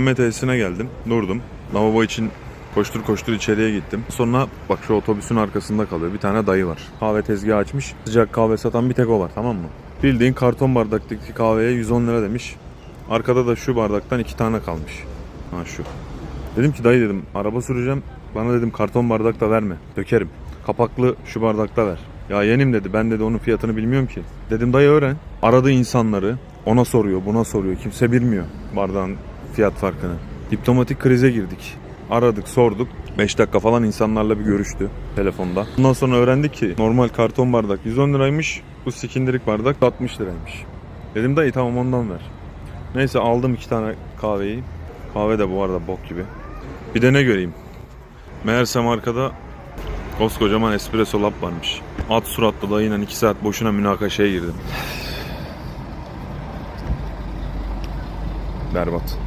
Dinlenme tesisine geldim. Durdum. Lavabo için koştur koştur içeriye gittim. Sonra bak şu otobüsün arkasında kalıyor. Bir tane dayı var. Kahve tezgahı açmış. Sıcak kahve satan bir tek o var tamam mı? Bildiğin karton bardaktaki kahveye 110 lira demiş. Arkada da şu bardaktan iki tane kalmış. Ha şu. Dedim ki dayı dedim araba süreceğim. Bana dedim karton bardakta verme. Dökerim. Kapaklı şu bardakta ver. Ya yenim dedi. Ben dedi onun fiyatını bilmiyorum ki. Dedim dayı öğren. Aradığı insanları ona soruyor, buna soruyor. Kimse bilmiyor bardağın fiyat farkını. Diplomatik krize girdik. Aradık, sorduk. 5 dakika falan insanlarla bir görüştü telefonda. Ondan sonra öğrendik ki normal karton bardak 110 liraymış. Bu sikindirik bardak 60 liraymış. Dedim dayı tamam ondan ver. Neyse aldım iki tane kahveyi. Kahve de bu arada bok gibi. Bir de ne göreyim. Meğersem arkada koskocaman espresso lab varmış. At suratlı dayıyla 2 saat boşuna münakaşaya girdim. Berbat.